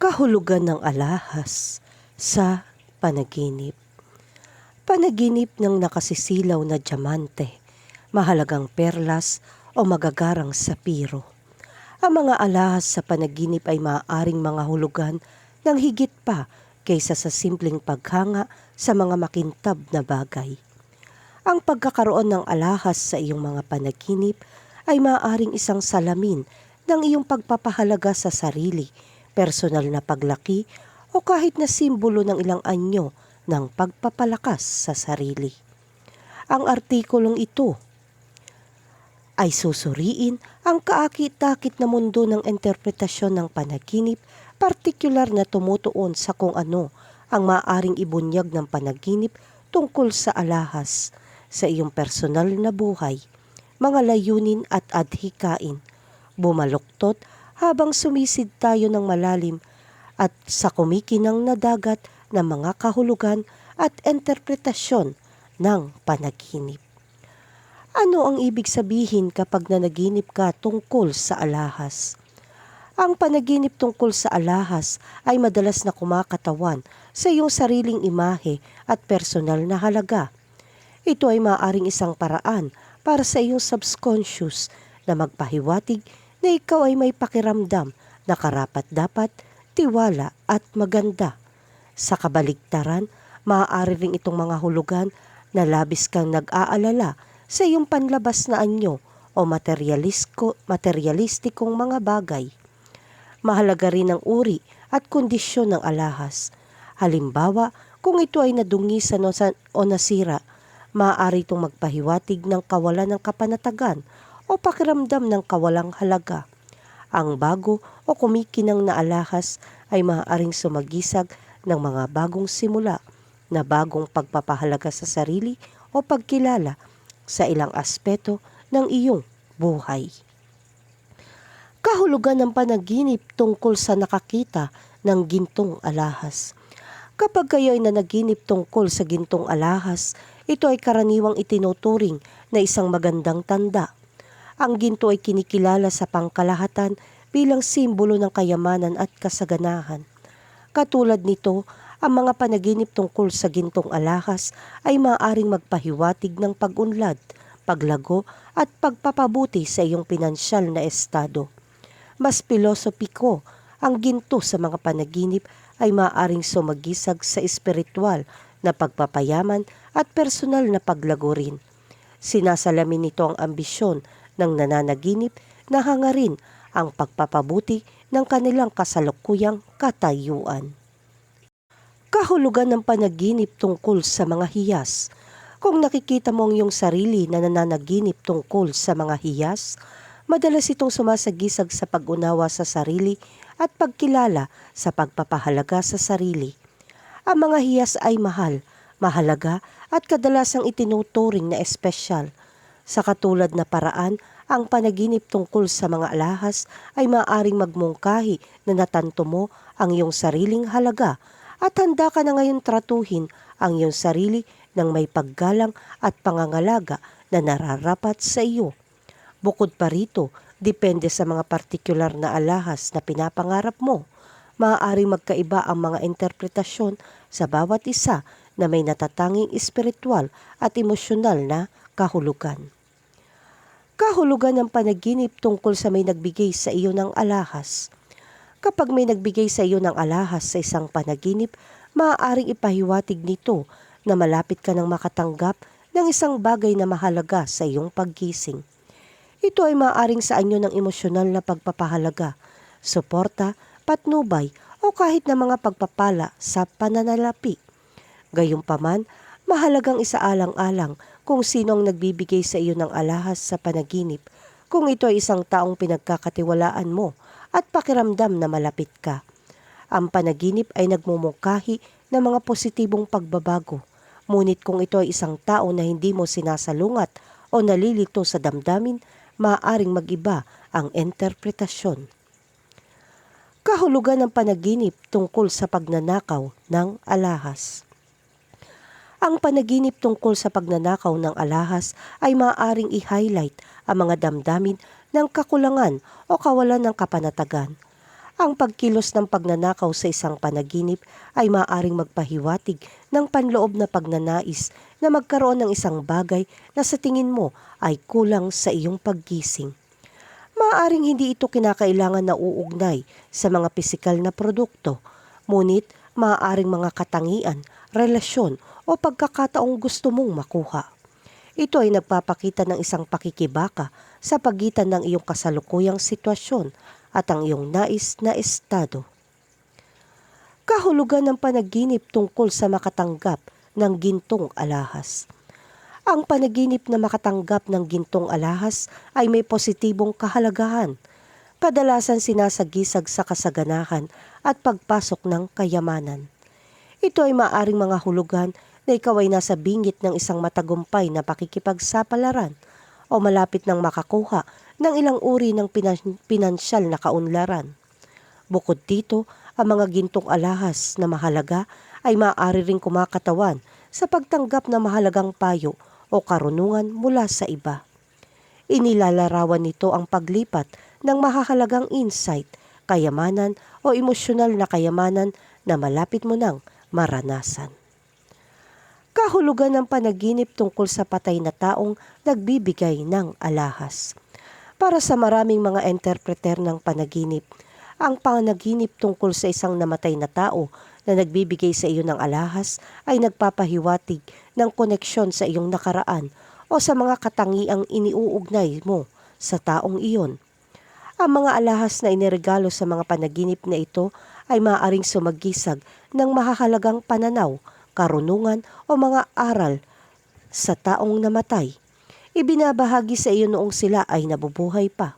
kahulugan ng alahas sa panaginip. Panaginip ng nakasisilaw na diamante, mahalagang perlas o magagarang sapiro. Ang mga alahas sa panaginip ay maaaring mga hulugan ng higit pa kaysa sa simpleng paghanga sa mga makintab na bagay. Ang pagkakaroon ng alahas sa iyong mga panaginip ay maaaring isang salamin ng iyong pagpapahalaga sa sarili, personal na paglaki o kahit na simbolo ng ilang anyo ng pagpapalakas sa sarili. Ang artikulong ito ay susuriin ang kaakit-akit na mundo ng interpretasyon ng panaginip, partikular na tumutuon sa kung ano ang maaring ibunyag ng panaginip tungkol sa alahas sa iyong personal na buhay, mga layunin at adhikain, bumaluktot habang sumisid tayo ng malalim at sa kumikinang na dagat ng mga kahulugan at interpretasyon ng panaginip. Ano ang ibig sabihin kapag nanaginip ka tungkol sa alahas? Ang panaginip tungkol sa alahas ay madalas na kumakatawan sa iyong sariling imahe at personal na halaga. Ito ay maaaring isang paraan para sa iyong subconscious na magpahiwatig na ikaw ay may pakiramdam na karapat-dapat, tiwala at maganda. Sa kabaligtaran, maaari ring itong mga hulugan na labis kang nag-aalala sa iyong panlabas na anyo o materialisko, materialistikong mga bagay. Mahalaga rin ang uri at kondisyon ng alahas. Halimbawa, kung ito ay nadungisan o, sa, o nasira, maaari itong magpahiwatig ng kawalan ng kapanatagan o pakiramdam ng kawalang halaga. Ang bago o kumikinang na alahas ay maaaring sumagisag ng mga bagong simula na bagong pagpapahalaga sa sarili o pagkilala sa ilang aspeto ng iyong buhay. Kahulugan ng panaginip tungkol sa nakakita ng gintong alahas. Kapag kayo ay nanaginip tungkol sa gintong alahas, ito ay karaniwang itinuturing na isang magandang tanda. Ang ginto ay kinikilala sa pangkalahatan bilang simbolo ng kayamanan at kasaganahan. Katulad nito, ang mga panaginip tungkol sa gintong alahas ay maaaring magpahiwatig ng pag-unlad, paglago at pagpapabuti sa iyong pinansyal na estado. Mas pilosopiko, ang ginto sa mga panaginip ay maaaring sumagisag sa espiritual na pagpapayaman at personal na paglago rin. Sinasalamin nito ang ambisyon ng nananaginip na hangarin ang pagpapabuti ng kanilang kasalukuyang katayuan. Kahulugan ng panaginip tungkol sa mga hiyas. Kung nakikita mo ang iyong sarili na nananaginip tungkol sa mga hiyas, madalas itong sumasagisag sa pag-unawa sa sarili at pagkilala sa pagpapahalaga sa sarili. Ang mga hiyas ay mahal, mahalaga at kadalasang itinuturing na espesyal. Sa katulad na paraan, ang panaginip tungkol sa mga alahas ay maaring magmungkahi na natanto mo ang iyong sariling halaga at handa ka na ngayon tratuhin ang iyong sarili ng may paggalang at pangangalaga na nararapat sa iyo. Bukod pa rito, depende sa mga partikular na alahas na pinapangarap mo. Maaari magkaiba ang mga interpretasyon sa bawat isa na may natatanging espiritual at emosyonal na kahulugan. Kahulugan ng panaginip tungkol sa may nagbigay sa iyo ng alahas. Kapag may nagbigay sa iyo ng alahas sa isang panaginip, maaaring ipahiwatig nito na malapit ka ng makatanggap ng isang bagay na mahalaga sa iyong paggising. Ito ay maaaring sa anyo ng emosyonal na pagpapahalaga, suporta, patnubay o kahit na mga pagpapala sa pananalapi. Gayunpaman, mahalagang isaalang-alang kung sino ang nagbibigay sa iyo ng alahas sa panaginip, kung ito ay isang taong pinagkakatiwalaan mo at pakiramdam na malapit ka. Ang panaginip ay nagmumungkahi ng mga positibong pagbabago, ngunit kung ito ay isang tao na hindi mo sinasalungat o nalilito sa damdamin, maaaring magiba ang interpretasyon. Kahulugan ng panaginip tungkol sa pagnanakaw ng alahas. Ang panaginip tungkol sa pagnanakaw ng alahas ay maaaring i-highlight ang mga damdamin ng kakulangan o kawalan ng kapanatagan. Ang pagkilos ng pagnanakaw sa isang panaginip ay maaaring magpahiwatig ng panloob na pagnanais na magkaroon ng isang bagay na sa tingin mo ay kulang sa iyong paggising. Maaaring hindi ito kinakailangan na uugnay sa mga pisikal na produkto, ngunit maaaring mga katangian, relasyon o pagkakataong gusto mong makuha. Ito ay nagpapakita ng isang pakikibaka sa pagitan ng iyong kasalukuyang sitwasyon at ang iyong nais na estado. Kahulugan ng panaginip tungkol sa makatanggap ng gintong alahas. Ang panaginip na makatanggap ng gintong alahas ay may positibong kahalagahan. Kadalasan sinasagisag sa kasaganahan at pagpasok ng kayamanan. Ito ay maaring mga hulugan na ikaw ay nasa bingit ng isang matagumpay na pakikipagsapalaran o malapit ng makakuha ng ilang uri ng pinan- pinansyal na kaunlaran. Bukod dito, ang mga gintong alahas na mahalaga ay maaari ring kumakatawan sa pagtanggap ng mahalagang payo o karunungan mula sa iba. Inilalarawan nito ang paglipat ng mahahalagang insight, kayamanan o emosyonal na kayamanan na malapit mo nang maranasan. Kahulugan ng panaginip tungkol sa patay na taong nagbibigay ng alahas. Para sa maraming mga interpreter ng panaginip, ang panaginip tungkol sa isang namatay na tao na nagbibigay sa iyo ng alahas ay nagpapahiwatig ng koneksyon sa iyong nakaraan o sa mga katangiang iniuugnay mo sa taong iyon. Ang mga alahas na iniregalo sa mga panaginip na ito ay maaaring sumagisag ng mahahalagang pananaw, karunungan o mga aral sa taong namatay. Ibinabahagi sa iyo noong sila ay nabubuhay pa.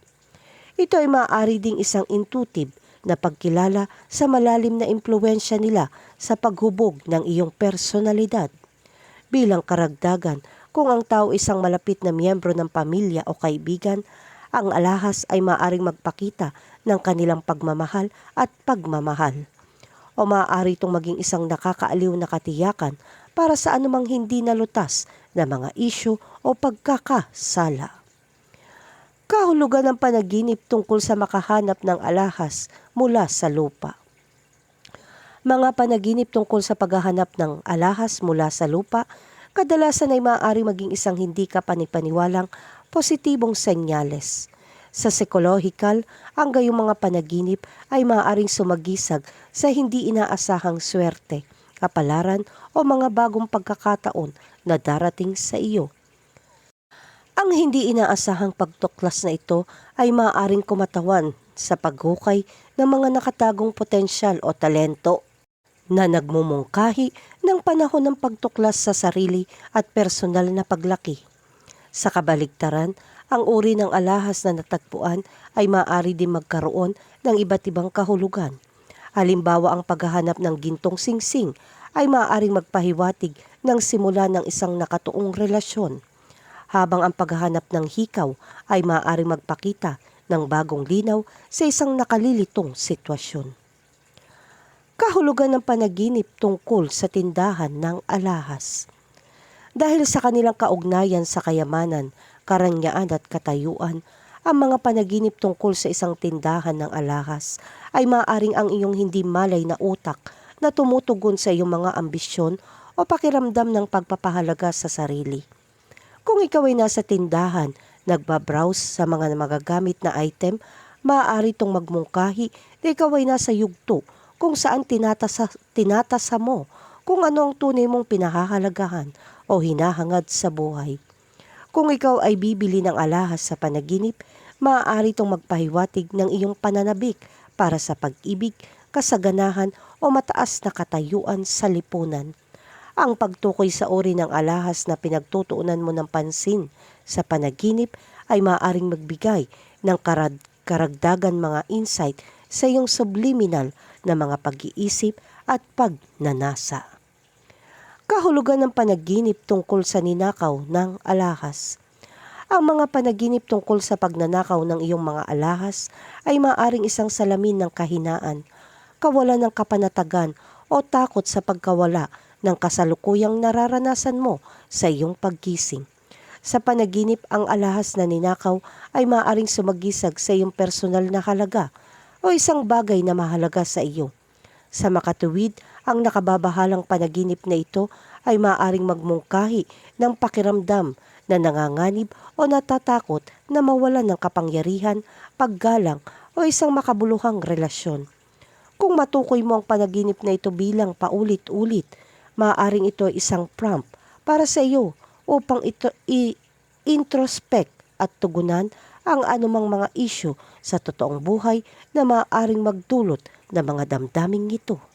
Ito ay maaari ding isang intuitive na pagkilala sa malalim na impluensya nila sa paghubog ng iyong personalidad. Bilang karagdagan, kung ang tao isang malapit na miyembro ng pamilya o kaibigan, ang alahas ay maaring magpakita ng kanilang pagmamahal at pagmamahal. O maaari itong maging isang nakakaaliw na katiyakan para sa anumang hindi nalutas na mga isyu o pagkakasala. Kahulugan ng panaginip tungkol sa makahanap ng alahas mula sa lupa. Mga panaginip tungkol sa paghahanap ng alahas mula sa lupa, kadalasan ay maaari maging isang hindi kapanipaniwalang positibong senyales. Sa psychological, ang gayong mga panaginip ay maaaring sumagisag sa hindi inaasahang swerte, kapalaran o mga bagong pagkakataon na darating sa iyo. Ang hindi inaasahang pagtuklas na ito ay maaaring kumatawan sa paghukay ng mga nakatagong potensyal o talento na nagmumungkahi ng panahon ng pagtuklas sa sarili at personal na paglaki. Sa kabaligtaran, ang uri ng alahas na natagpuan ay maaari din magkaroon ng iba't ibang kahulugan. Halimbawa ang paghahanap ng gintong singsing ay maaaring magpahiwatig ng simula ng isang nakatuong relasyon habang ang paghahanap ng hikaw ay maaaring magpakita ng bagong linaw sa isang nakalilitong sitwasyon. Kahulugan ng panaginip tungkol sa tindahan ng alahas. Dahil sa kanilang kaugnayan sa kayamanan, karanyaan at katayuan, ang mga panaginip tungkol sa isang tindahan ng alahas ay maaaring ang iyong hindi malay na utak na tumutugon sa iyong mga ambisyon o pakiramdam ng pagpapahalaga sa sarili. Kung ikaw ay nasa tindahan, nagbabrowse sa mga magagamit na item, maaari itong magmungkahi na ikaw ay nasa yugto kung saan tinatasa, tinatasa mo kung ano ang tunay mong pinahahalagahan o hinahangad sa buhay. Kung ikaw ay bibili ng alahas sa panaginip, maaari itong magpahiwatig ng iyong pananabik para sa pag-ibig, kasaganahan o mataas na katayuan sa lipunan. Ang pagtukoy sa uri ng alahas na pinagtutuunan mo ng pansin sa panaginip ay maaaring magbigay ng karad karagdagan mga insight sa iyong subliminal na mga pag-iisip at pagnanasa. Kahulugan ng panaginip tungkol sa ninakaw ng alahas. Ang mga panaginip tungkol sa pagnanakaw ng iyong mga alahas ay maaring isang salamin ng kahinaan, kawalan ng kapanatagan o takot sa pagkawala ng kasalukuyang nararanasan mo sa iyong paggising. Sa panaginip, ang alahas na ninakaw ay maaaring sumagisag sa iyong personal na halaga, o isang bagay na mahalaga sa iyo. Sa makatuwid, ang nakababahalang panaginip na ito ay maaaring magmungkahi ng pakiramdam na nanganganib o natatakot na mawalan ng kapangyarihan, paggalang o isang makabuluhang relasyon. Kung matukoy mo ang panaginip na ito bilang paulit-ulit, maaaring ito ay isang prompt para sa iyo upang ito i-introspect at tugunan ang anumang mga isyu sa totoong buhay na maaaring magdulot ng mga damdaming ito.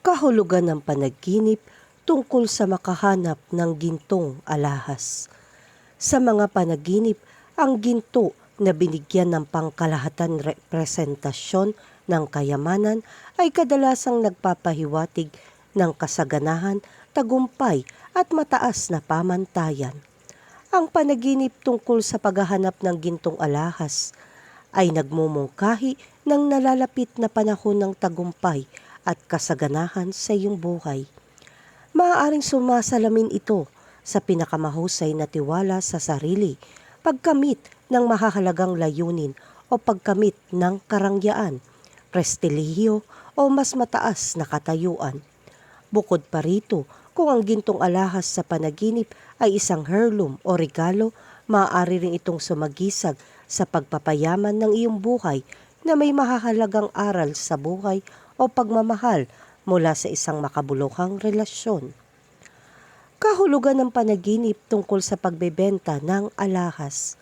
Kahulugan ng panaginip tungkol sa makahanap ng gintong alahas. Sa mga panaginip, ang ginto na binigyan ng pangkalahatan representasyon ng kayamanan ay kadalasang nagpapahiwatig ng kasaganahan, tagumpay at mataas na pamantayan. Ang panaginip tungkol sa paghahanap ng gintong alahas ay nagmumungkahi ng nalalapit na panahon ng tagumpay at kasaganahan sa iyong buhay. Maaaring sumasalamin ito sa pinakamahusay na tiwala sa sarili, pagkamit ng mahahalagang layunin o pagkamit ng karangyaan, prestilihiyo o mas mataas na katayuan. Bukod pa rito, kung ang gintong alahas sa panaginip ay isang heirloom o regalo, maaari rin itong sumagisag sa pagpapayaman ng iyong buhay na may mahahalagang aral sa buhay o pagmamahal mula sa isang makabuluhang relasyon. Kahulugan ng panaginip tungkol sa pagbebenta ng alahas.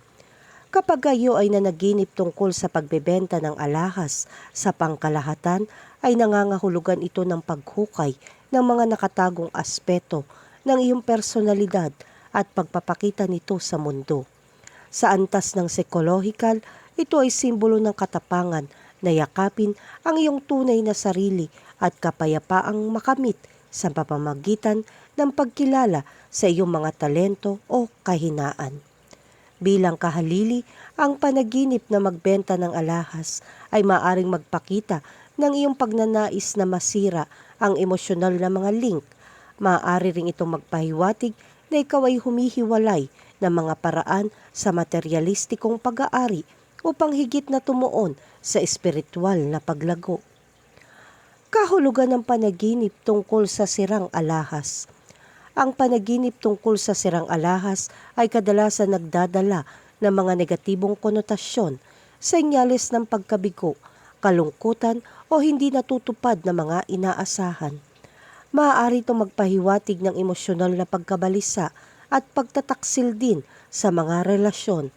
Kapag kayo ay nanaginip tungkol sa pagbebenta ng alahas sa pangkalahatan, ay nangangahulugan ito ng paghukay ng mga nakatagong aspeto ng iyong personalidad at pagpapakita nito sa mundo. Sa antas ng psychological, ito ay simbolo ng katapangan na yakapin ang iyong tunay na sarili at kapayapaang makamit sa pamamagitan ng pagkilala sa iyong mga talento o kahinaan. Bilang kahalili, ang panaginip na magbenta ng alahas ay maaring magpakita ng iyong pagnanais na masira ang emosyonal na mga link. Maaari ring itong magpahiwatig na ikaw ay humihiwalay ng mga paraan sa materialistikong pag-aari upang higit na tumuon sa espiritual na paglago. Kahulugan ng panaginip tungkol sa sirang alahas. Ang panaginip tungkol sa sirang alahas ay kadalasan nagdadala ng mga negatibong konotasyon, senyales ng pagkabigo, kalungkutan o hindi natutupad na mga inaasahan. Maaari itong magpahiwatig ng emosyonal na pagkabalisa at pagtataksil din sa mga relasyon.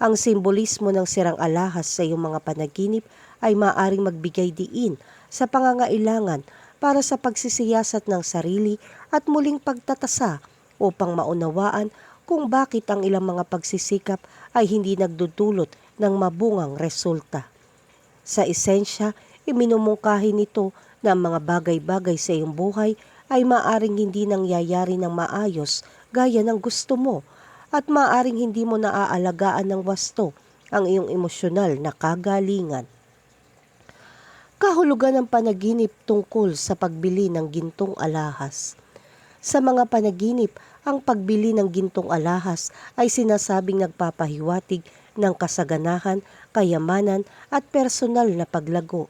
Ang simbolismo ng sirang alahas sa iyong mga panaginip ay maaaring magbigay diin sa pangangailangan para sa pagsisiyasat ng sarili at muling pagtatasa upang maunawaan kung bakit ang ilang mga pagsisikap ay hindi nagdudulot ng mabungang resulta. Sa esensya, iminumungkahi nito na ang mga bagay-bagay sa iyong buhay ay maaring hindi nangyayari ng maayos gaya ng gusto mo at maaring hindi mo naaalagaan ng wasto ang iyong emosyonal na kagalingan kahulugan ng panaginip tungkol sa pagbili ng gintong alahas. Sa mga panaginip, ang pagbili ng gintong alahas ay sinasabing nagpapahiwatig ng kasaganahan, kayamanan at personal na paglago.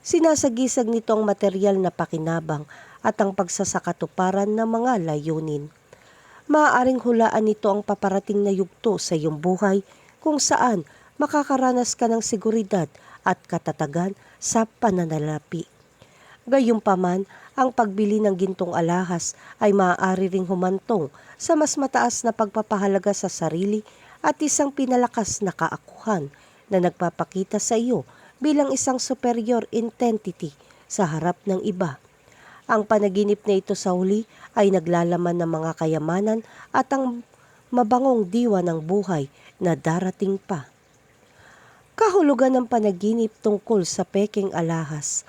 Sinasagisag nito ang material na pakinabang at ang pagsasakatuparan ng mga layunin. Maaaring hulaan nito ang paparating na yugto sa iyong buhay kung saan makakaranas ka ng seguridad at katatagan sa pananalapi. Gayunpaman, ang pagbili ng gintong alahas ay maaari ring humantong sa mas mataas na pagpapahalaga sa sarili at isang pinalakas na kaakuhan na nagpapakita sa iyo bilang isang superior entity sa harap ng iba. Ang panaginip na ito sa huli ay naglalaman ng mga kayamanan at ang mabangong diwa ng buhay na darating pa. Kahulugan ng panaginip tungkol sa peking alahas.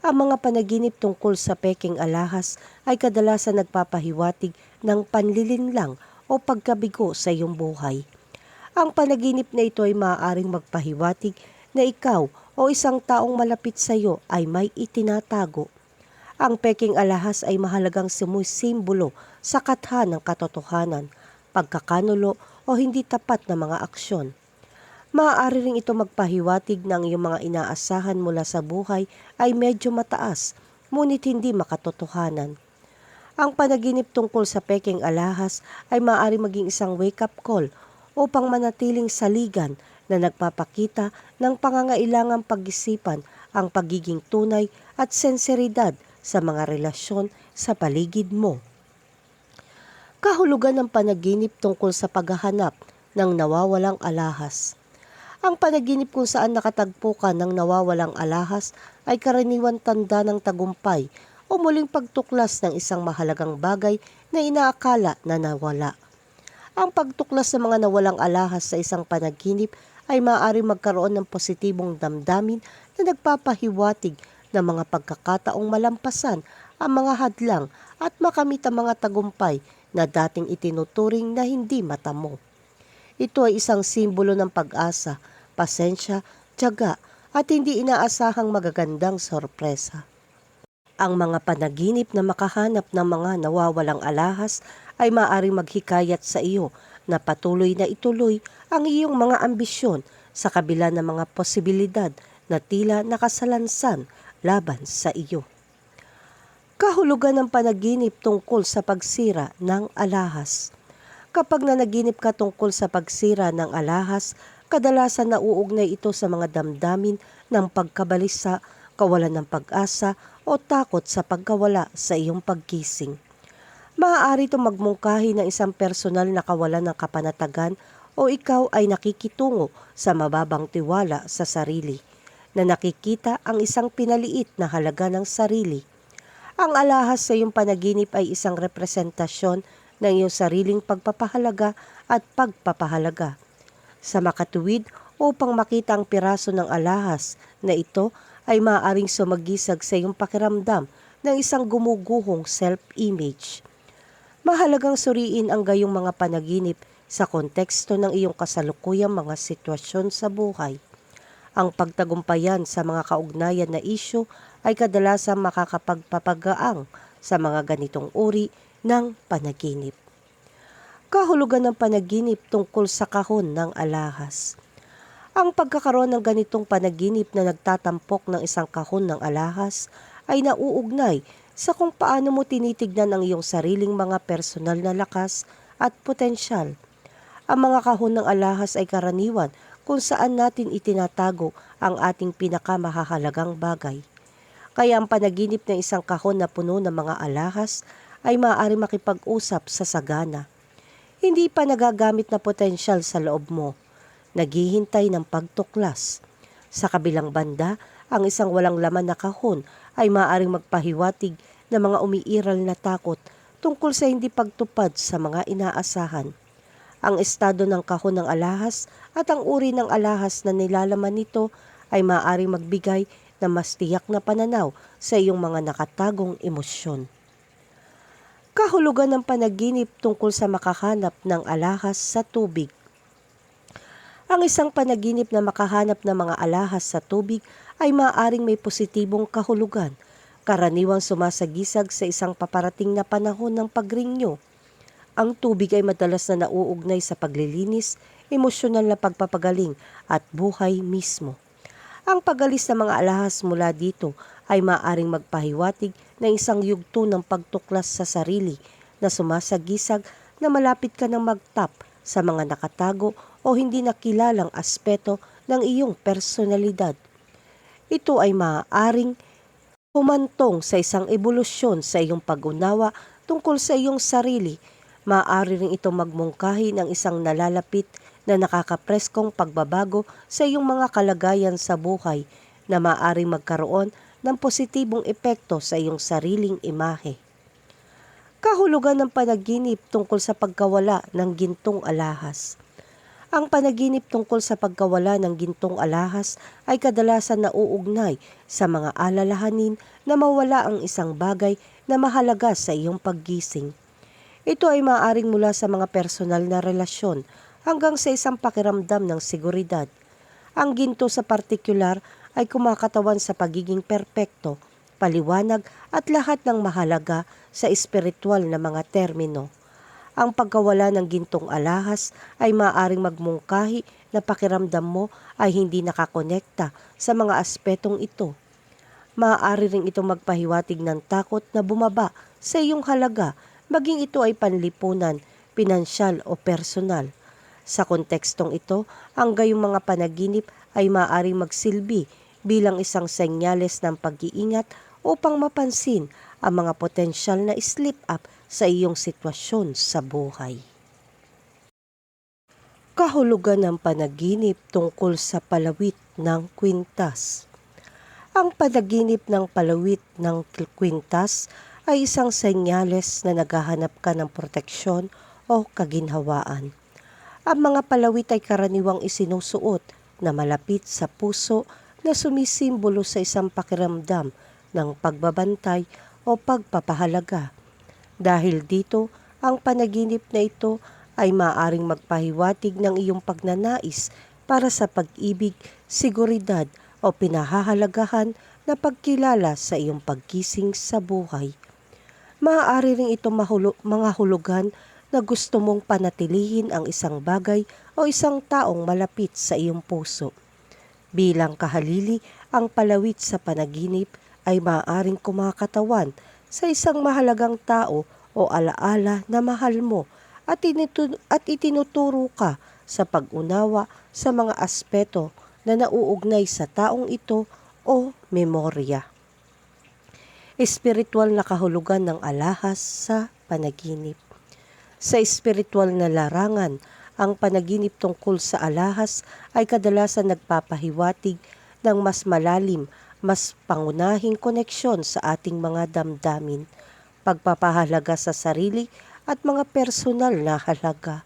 Ang mga panaginip tungkol sa peking alahas ay kadalasan nagpapahiwatig ng panlilinlang o pagkabigo sa iyong buhay. Ang panaginip na ito ay maaaring magpahiwatig na ikaw o isang taong malapit sa iyo ay may itinatago. Ang peking alahas ay mahalagang sumusimbolo sa katha ng katotohanan, pagkakanulo o hindi tapat na mga aksyon Maaari ring ito magpahiwatig ng iyong mga inaasahan mula sa buhay ay medyo mataas, ngunit hindi makatotohanan. Ang panaginip tungkol sa peking alahas ay maaari maging isang wake-up call upang manatiling saligan na nagpapakita ng pangangailangang pag-isipan ang pagiging tunay at senseridad sa mga relasyon sa paligid mo. Kahulugan ng panaginip tungkol sa paghahanap ng nawawalang alahas. Ang panaginip kung saan nakatagpo ka ng nawawalang alahas ay karaniwan tanda ng tagumpay o muling pagtuklas ng isang mahalagang bagay na inaakala na nawala. Ang pagtuklas ng mga nawalang alahas sa isang panaginip ay maaari magkaroon ng positibong damdamin na nagpapahiwatig ng mga pagkakataong malampasan ang mga hadlang at makamit ang mga tagumpay na dating itinuturing na hindi matamo. Ito ay isang simbolo ng pag-asa, pasensya, tiyaga at hindi inaasahang magagandang sorpresa. Ang mga panaginip na makahanap ng mga nawawalang alahas ay maaaring maghikayat sa iyo na patuloy na ituloy ang iyong mga ambisyon sa kabila ng mga posibilidad na tila nakasalansan laban sa iyo. Kahulugan ng panaginip tungkol sa pagsira ng alahas. Kapag nanaginip ka tungkol sa pagsira ng alahas, kadalasan nauugnay ito sa mga damdamin ng pagkabalisa, kawalan ng pag-asa o takot sa pagkawala sa iyong pagkising. Maaari itong magmungkahi ng isang personal na kawalan ng kapanatagan o ikaw ay nakikitungo sa mababang tiwala sa sarili, na nakikita ang isang pinaliit na halaga ng sarili. Ang alahas sa iyong panaginip ay isang representasyon ng iyong sariling pagpapahalaga at pagpapahalaga. Sa makatuwid upang makita ang piraso ng alahas na ito ay maaaring sumagisag sa iyong pakiramdam ng isang gumuguhong self-image. Mahalagang suriin ang gayong mga panaginip sa konteksto ng iyong kasalukuyang mga sitwasyon sa buhay. Ang pagtagumpayan sa mga kaugnayan na isyu ay kadalasang makakapagpapagaang sa mga ganitong uri ng panaginip. Kahulugan ng panaginip tungkol sa kahon ng alahas. Ang pagkakaroon ng ganitong panaginip na nagtatampok ng isang kahon ng alahas ay nauugnay sa kung paano mo tinitignan ang iyong sariling mga personal na lakas at potensyal. Ang mga kahon ng alahas ay karaniwan kung saan natin itinatago ang ating pinakamahahalagang bagay. Kaya ang panaginip ng isang kahon na puno ng mga alahas ay maaari makipag-usap sa sagana. Hindi pa nagagamit na potensyal sa loob mo. Naghihintay ng pagtuklas. Sa kabilang banda, ang isang walang laman na kahon ay maaaring magpahiwatig ng mga umiiral na takot tungkol sa hindi pagtupad sa mga inaasahan. Ang estado ng kahon ng alahas at ang uri ng alahas na nilalaman nito ay maaaring magbigay na mas tiyak na pananaw sa iyong mga nakatagong emosyon. Kahulugan ng panaginip tungkol sa makahanap ng alahas sa tubig. Ang isang panaginip na makahanap ng mga alahas sa tubig ay maaaring may positibong kahulugan, karaniwang sumasagisag sa isang paparating na panahon ng pagrinyo. Ang tubig ay madalas na nauugnay sa paglilinis, emosyonal na pagpapagaling at buhay mismo. Ang pagalis ng mga alahas mula dito ay maaring magpahiwatig ng isang yugto ng pagtuklas sa sarili na sumasagisag na malapit ka ng magtap sa mga nakatago o hindi nakilalang aspeto ng iyong personalidad. Ito ay maaaring humantong sa isang ebolusyon sa iyong pag-unawa tungkol sa iyong sarili. Maaari rin ito magmungkahi ng isang nalalapit na nakakapreskong pagbabago sa iyong mga kalagayan sa buhay na maaaring magkaroon ng positibong epekto sa iyong sariling imahe. Kahulugan ng panaginip tungkol sa pagkawala ng gintong alahas. Ang panaginip tungkol sa pagkawala ng gintong alahas ay kadalasan nauugnay sa mga alalahanin na mawala ang isang bagay na mahalaga sa iyong paggising. Ito ay maaaring mula sa mga personal na relasyon hanggang sa isang pakiramdam ng seguridad. Ang ginto sa partikular ay kumakatawan sa pagiging perpekto, paliwanag at lahat ng mahalaga sa espiritual na mga termino. Ang pagkawala ng gintong alahas ay maaaring magmungkahi na pakiramdam mo ay hindi nakakonekta sa mga aspetong ito. Maaari ring ito magpahiwatig ng takot na bumaba sa iyong halaga maging ito ay panlipunan, pinansyal o personal. Sa kontekstong ito, ang gayong mga panaginip ay maaaring magsilbi bilang isang senyales ng pag-iingat upang mapansin ang mga potensyal na slip up sa iyong sitwasyon sa buhay. Kahulugan ng panaginip tungkol sa palawit ng kwintas. Ang panaginip ng palawit ng kwintas ay isang senyales na naghahanap ka ng proteksyon o kaginhawaan. Ang mga palawit ay karaniwang isinusuot na malapit sa puso na sumisimbolo sa isang pakiramdam ng pagbabantay o pagpapahalaga. Dahil dito, ang panaginip na ito ay maaring magpahiwatig ng iyong pagnanais para sa pag-ibig, seguridad o pinahahalagahan na pagkilala sa iyong pagkising sa buhay. Maaari rin ito mahulo, mga hulugan na gusto mong panatilihin ang isang bagay o isang taong malapit sa iyong puso. Bilang kahalili, ang palawit sa panaginip ay maaaring kumakatawan sa isang mahalagang tao o alaala na mahal mo at, initu- at itinuturo ka sa pag-unawa sa mga aspeto na nauugnay sa taong ito o memorya. Espiritual na kahulugan ng alahas sa panaginip. Sa espiritual na larangan, ang panaginip tungkol sa alahas ay kadalasan nagpapahiwatig ng mas malalim, mas pangunahing koneksyon sa ating mga damdamin, pagpapahalaga sa sarili at mga personal na halaga.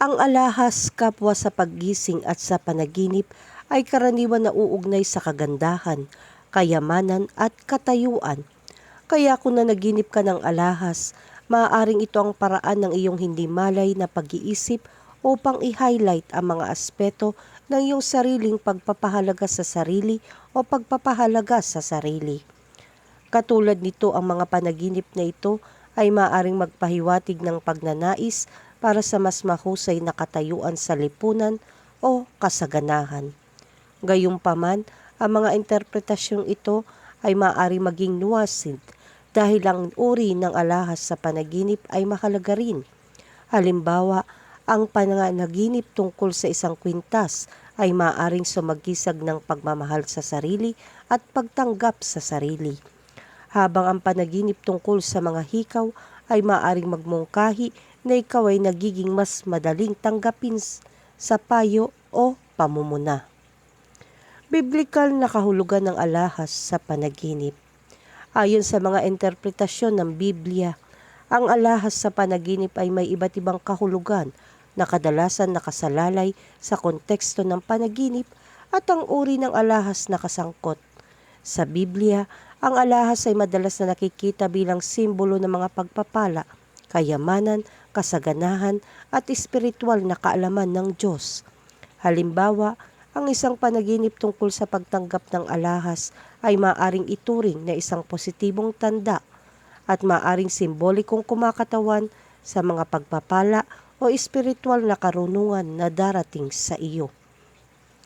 Ang alahas kapwa sa paggising at sa panaginip ay karaniwan na uugnay sa kagandahan, kayamanan at katayuan. Kaya kung nanaginip ka ng alahas, maaaring ito ang paraan ng iyong hindi malay na pag-iisip upang i-highlight ang mga aspeto ng iyong sariling pagpapahalaga sa sarili o pagpapahalaga sa sarili. Katulad nito ang mga panaginip na ito ay maaaring magpahiwatig ng pagnanais para sa mas mahusay na katayuan sa lipunan o kasaganahan. Gayunpaman, ang mga interpretasyong ito ay maaari maging nuasid dahil ang uri ng alahas sa panaginip ay mahalaga rin. Halimbawa, ang panaginip tungkol sa isang kwintas ay maaaring sumagisag ng pagmamahal sa sarili at pagtanggap sa sarili. Habang ang panaginip tungkol sa mga hikaw ay maaaring magmungkahi na ikaw ay nagiging mas madaling tanggapin sa payo o pamumuna. Biblikal na kahulugan ng alahas sa panaginip. Ayon sa mga interpretasyon ng Biblia, ang alahas sa panaginip ay may iba't ibang kahulugan na kadalasan nakasalalay sa konteksto ng panaginip at ang uri ng alahas na kasangkot. Sa Biblia, ang alahas ay madalas na nakikita bilang simbolo ng mga pagpapala, kayamanan, kasaganahan at espiritual na kaalaman ng Diyos. Halimbawa, ang isang panaginip tungkol sa pagtanggap ng alahas ay maaring ituring na isang positibong tanda at maaring simbolikong kumakatawan sa mga pagpapala o espiritual na karunungan na darating sa iyo.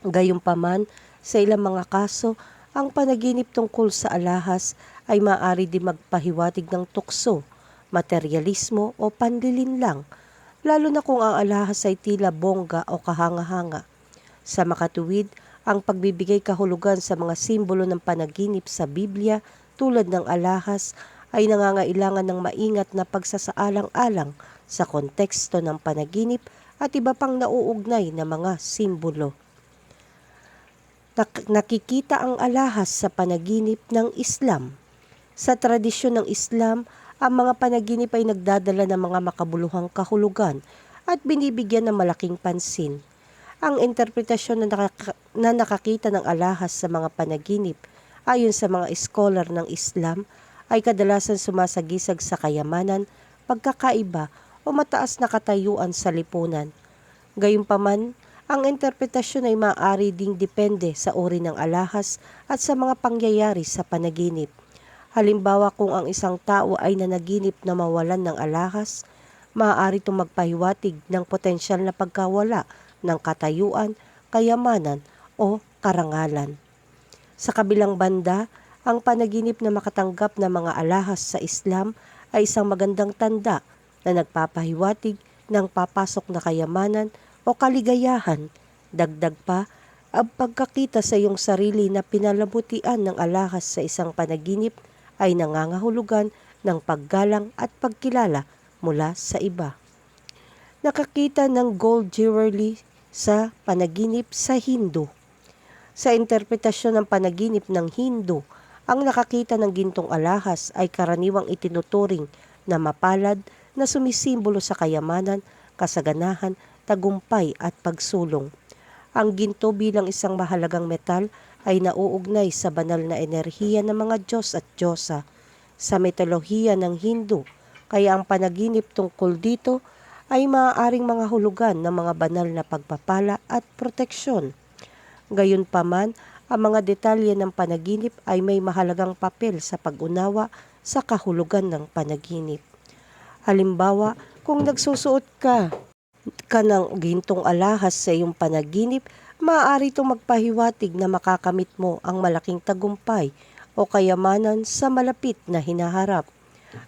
Gayunpaman, sa ilang mga kaso, ang panaginip tungkol sa alahas ay maaari din magpahiwatig ng tukso, materialismo o panlilinlang, lalo na kung ang alahas ay tila bongga o kahanga-hanga. Sa makatuwid, ang pagbibigay kahulugan sa mga simbolo ng panaginip sa Biblia tulad ng alahas ay nangangailangan ng maingat na pagsasaalang-alang sa konteksto ng panaginip at iba pang nauugnay na mga simbolo. Nak- nakikita ang alahas sa panaginip ng Islam. Sa tradisyon ng Islam, ang mga panaginip ay nagdadala ng mga makabuluhang kahulugan at binibigyan ng malaking pansin. Ang interpretasyon na, nakaka- na nakakita ng alahas sa mga panaginip ayon sa mga scholar ng Islam ay kadalasan sumasagisag sa kayamanan, pagkakaiba o mataas na katayuan sa lipunan. Gayunpaman, ang interpretasyon ay maaari ding depende sa uri ng alahas at sa mga pangyayari sa panaginip. Halimbawa kung ang isang tao ay nanaginip na mawalan ng alahas, maaari itong magpahiwatig ng potensyal na pagkawala ng katayuan kayamanan o karangalan. Sa kabilang banda, ang panaginip na makatanggap ng mga alahas sa Islam ay isang magandang tanda na nagpapahiwatig ng papasok na kayamanan o kaligayahan. Dagdag pa, ang pagkakita sa iyong sarili na pinalabutian ng alahas sa isang panaginip ay nangangahulugan ng paggalang at pagkilala mula sa iba. Nakakita ng gold jewelry sa panaginip sa Hindu. Sa interpretasyon ng panaginip ng Hindu, ang nakakita ng gintong alahas ay karaniwang itinuturing na mapalad na sumisimbolo sa kayamanan, kasaganahan, tagumpay at pagsulong. Ang ginto bilang isang mahalagang metal ay nauugnay sa banal na enerhiya ng mga Diyos at Diyosa sa mitolohiya ng Hindu, kaya ang panaginip tungkol dito ay maaaring mga hulugan ng mga banal na pagpapala at proteksyon. Gayunpaman, ang mga detalye ng panaginip ay may mahalagang papel sa pag-unawa sa kahulugan ng panaginip. Halimbawa, kung nagsusuot ka ka ng gintong alahas sa iyong panaginip, maaari itong magpahiwatig na makakamit mo ang malaking tagumpay o kayamanan sa malapit na hinaharap.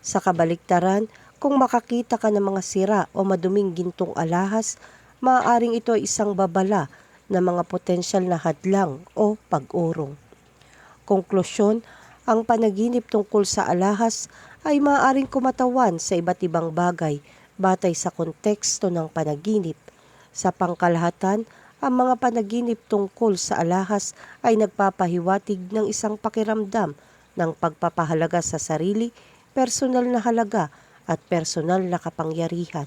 Sa kabaliktaran, kung makakita ka ng mga sira o maduming gintong alahas, maaaring ito ay isang babala ng mga potensyal na hadlang o pag-urong. Konklusyon, ang panaginip tungkol sa alahas ay maaaring kumatawan sa iba't ibang bagay batay sa konteksto ng panaginip. Sa pangkalahatan, ang mga panaginip tungkol sa alahas ay nagpapahiwatig ng isang pakiramdam ng pagpapahalaga sa sarili, personal na halaga at personal na kapangyarihan.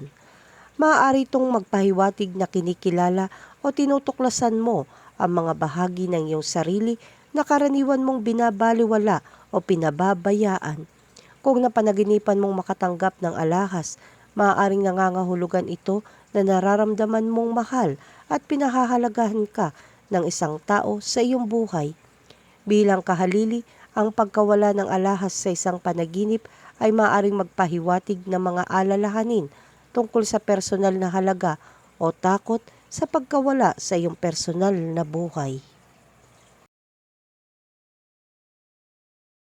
Maaari itong magpahiwatig na kinikilala o tinutuklasan mo ang mga bahagi ng iyong sarili na karaniwan mong binabaliwala o pinababayaan. Kung napanaginipan mong makatanggap ng alahas, maaaring nangangahulugan ito na nararamdaman mong mahal at pinahahalagahan ka ng isang tao sa iyong buhay. Bilang kahalili, ang pagkawala ng alahas sa isang panaginip ay maaaring magpahiwatig ng mga alalahanin tungkol sa personal na halaga o takot sa pagkawala sa iyong personal na buhay.